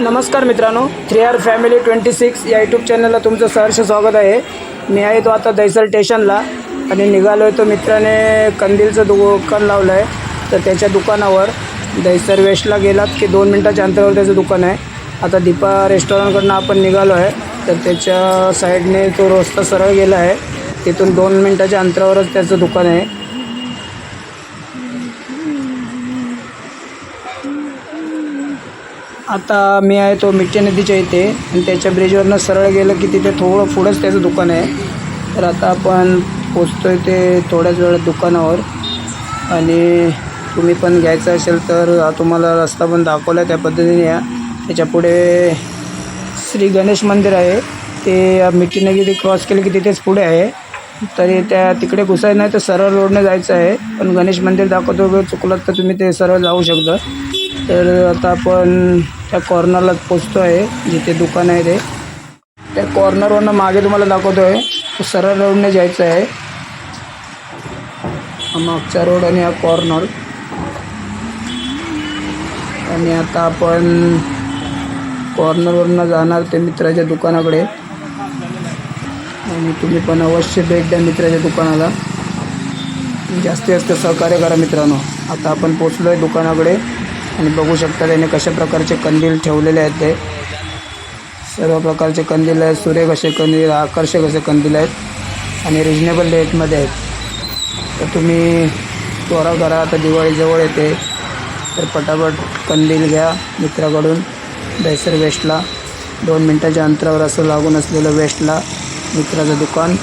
नमस्कार मित्रांनो three R family twenty six या यूट्यूब चॅनलला तुमचं सहर्ष स्वागत आहे. मी आहे तो आता दैसर स्टेशनला आणि निघालो आहे तो मित्राने कंदीलचं दुकान लावलं आहे तर त्याच्या दुकानावर दैसर वेस्टला गेलात की दोन मिनटाच्या अंतरावर त्याचं दुकान आहे. आता दीपा रेस्टॉरंटकडनं आपण निघालो आहे तर त्याच्या साईडने तो रस्ता सरळ गेला आहे. तिथून दोन मिनटाच्या अंतरावरच त्याचं दुकान आहे. आता मी आहे तो मिठ्या नदीच्या इथे. आणि त्याच्या ब्रिजवरनं सरळ गेलं की तिथे थोडं पुढंच त्याचं दुकान आहे. तर आता आपण पोचतो आहे ते थोड्याच वेळात दुकानावर. आणि तुम्ही पण घ्यायचं असेल तर तुम्हाला रस्ता पण दाखवला आहे त्या पद्धतीने या. त्याच्या पुढे श्री गणेश मंदिर आहे. ते मिठी नदी क्रॉस केलं की तिथेच पुढे आहे. तरी त्या तिकडे घुसायचं नाही तर सरळ रोडने जायचं आहे. पण गणेश मंदिर दाखवतो वेळ चुकलात तर तुम्ही ते सरळ जाऊ शकता. तर आता आपण त्या कॉर्नरला पोचतो आहे जिथे दुकान आहे ते. त्या कॉर्नरवरनं मागे तुम्हाला दाखवतो आहे तो सरळ रोडने जायचं आहे मागचा रोड आणि हा कॉर्नर आणि आता आपण कॉर्नरवरनं जाणार ते मित्राच्या दुकानाकडे. आणि तुम्ही पण अवश्य भेट द्या मित्राच्या दुकानाला. जास्तीत जास्त सहकार्य करा मित्रांनो. आता आपण पोचलो आहे दुकानाकडे. आणि बघू शकता त्याने कशा प्रकारचे कंदील ठेवलेले आहेत ते. सर्व प्रकारचे कंदील आहेत. सुरेख असे कंदील आकर्षक असे कंदील आहेत आणि रिजनेबल रेटमध्ये आहेत. तर तुम्ही त्वरा करा आता दिवाळीजवळ येते. तर पटापट कंदील घ्या मित्राकडून दैसर वेस्टला. दोन मिनटाच्या अंतरावर असं लागून असलेलं वेस्टला मित्राचं दुकान.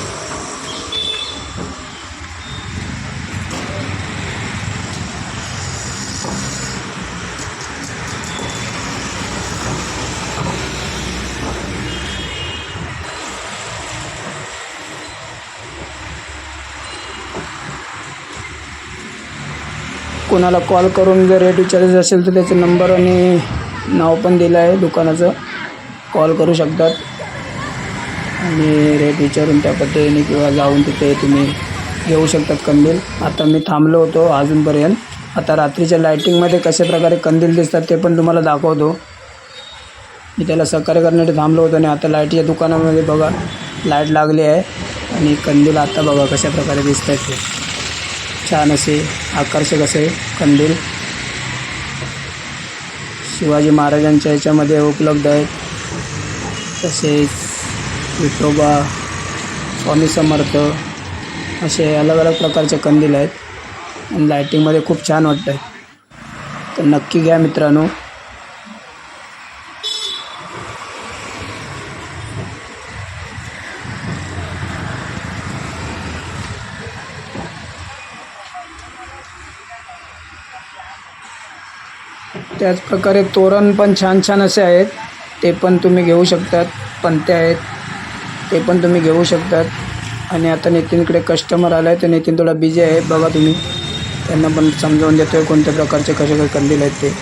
कोणाला कॉल करून जर रेट विचारायचं असेल तर त्याचा नंबर आणि नाव पण दिलं आहे दुकानाचं. कॉल करू शकतात. आणि रेट विचारून त्या पद्धतीने किंवा जाऊन तिथे तुम्ही घेऊ शकतात कंदील. आता मी थांबलो होतो अजूनपर्यंत. आता रात्रीच्या लायटिंगमध्ये कशा प्रकारे कंदील दिसतात ते पण तुम्हाला दाखवतो. मी त्याला सहकार्य करण्यासाठी थांबलो होतो आणि आता लाईटच्या दुकानामध्ये बघा. लाइट लागली आहे. आणि कंदील आता बघा कशा प्रकारे दिसत आहेत ते. छान असे आकर्षक असे कंदील शिवाजी महाराजांच्या ह्याच्यामध्ये उपलब्ध आहेत. तसेच विठोबा स्वामी समर्थ असे अलग अलग प्रकारचे कंदील आहेत. आणि लायटिंगमध्ये खूप छान वाटतं आहे तर नक्की घ्या मित्रांनो. त्याचप्रकारे तोरण पण छान छान असे आहेत. ते पण तुम्ही घेऊ शकतात. पंते आहेत. ते पण तुम्ही घेऊ शकतात. आणि आता नितीनकडे कस्टमर आला आहे तर नितीन थोडा बिझी आहे. बघा तुम्ही. त्यांना पण समजावून देतो आहे कोणत्या प्रकारचे कसे काय कंदील आहेत ते.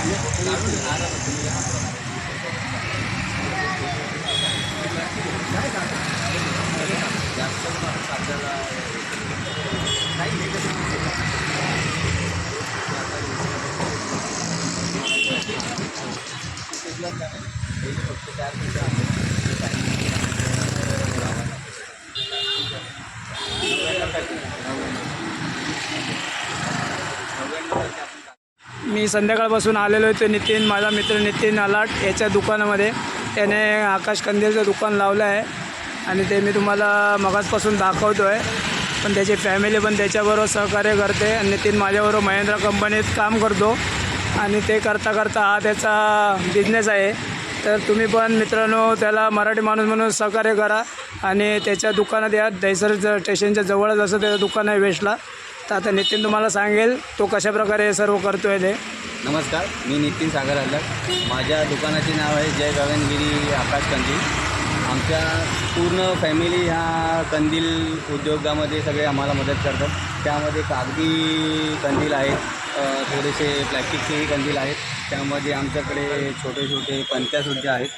मी संध्याकाळपासून आलेलो आहे तो नितीन माझा मित्र नितीन अलाट याच्या दुकानामध्ये. त्याने आकाश कंदीलचं दुकान लावलं आहे आणि ते मी तुम्हाला मगाचपासून दाखवतो आहे पण त्याची फॅमिली पण त्याच्याबरोबर सहकार्य करते आणि नितीन माझ्याबरोबर महिंद्रा कंपनीत काम करतो. आणि ते करता करता हा त्याचा बिझनेस आहे. तर तुम्ही पण मित्रांनो त्याला मराठी माणूस म्हणून सहकार्य करा आणि त्याच्या दुकानात या. दैसर स्टेशनच्या जवळच असं त्याचं दुकान आहे वेस्टला. तर आता नितीन तुम्हाला सांगेल तो कशाप्रकारे हे सर्व करतो आहे ते. नमस्कार मी नितीन सागर आलक. माझ्या दुकानाचे नाव आहे जय गगनगिरी आकाश कंदील. आमच्या पूर्ण फॅमिली ह्या कंदील उद्योगामध्ये सगळे आम्हाला मदत करतात. त्यामध्ये कागदी कंदील आहेत थोडेसे प्लॅस्टिकचेही कंदील आहेत. त्यामध्ये आमच्याकडे छोटे छोटे पंत्यासुद्धा आहेत.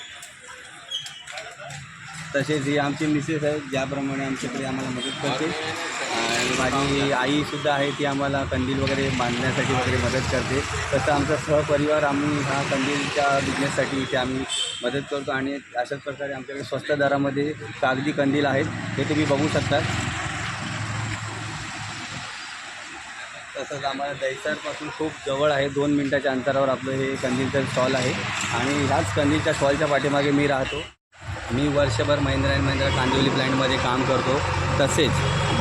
तसेच ही आमची मिसेस आहेत ज्याप्रमाणे आमच्याकडे आम्हाला मदत करते आणि माझी आईसुद्धा आहे ती आम्हाला कंदील वगैरे बांधण्यासाठी वगैरे मदत करते. तसं आमचा सहपरिवार आम्ही हा कंदीलच्या बिझनेससाठी इथे आम्ही मदत करतो. आणि अशाच प्रकारे आमच्याकडे स्वस्त दरामध्ये कागदी कंदील आहेत हे तुम्ही बघू शकता. तसंच आम्हाला दहिसरपासून खूप जवळ आहे. दोन मिनटाच्या अंतरावर आपलं हे कंदीलचं स्टॉल आहे. आणि ह्याच कंदीलच्या स्टॉलच्या पाठीमागे मी राहतो. मी वर्षभर महिंद्रा अँड महिंद्रा कांदिवली प्लॅन्टमध्ये काम करतो. तसेच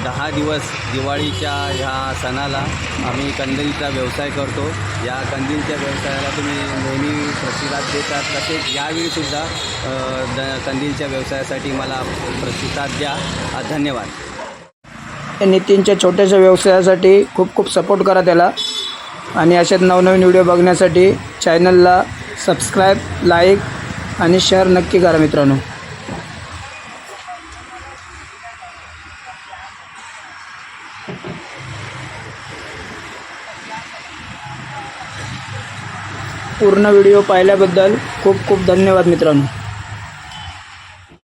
दहा दिवस दिवाळीच्या ह्या सणाला आम्ही कंदीलचा व्यवसाय करतो. या कंदीलच्या व्यवसायाला तुम्ही नेहमी प्रतिसाद देतात. तसेच यावेळीसुद्धा द कंदीलच्या व्यवसायासाठी मला प्रतिसाद द्या. धन्यवाद. नितीनच्या छोट्याशा व्यवसायासाठी खूप खूप सपोर्ट करा त्याला. आणि अशाच नवनवीन व्हिडिओ बघण्यासाठी चॅनलला सबस्क्राईब लाईक आणि शेअर नक्की करा मित्रांनो. पूर्ण व्हिडिओ पाहिल्याबद्दल खूप खूप धन्यवाद मित्रांनो.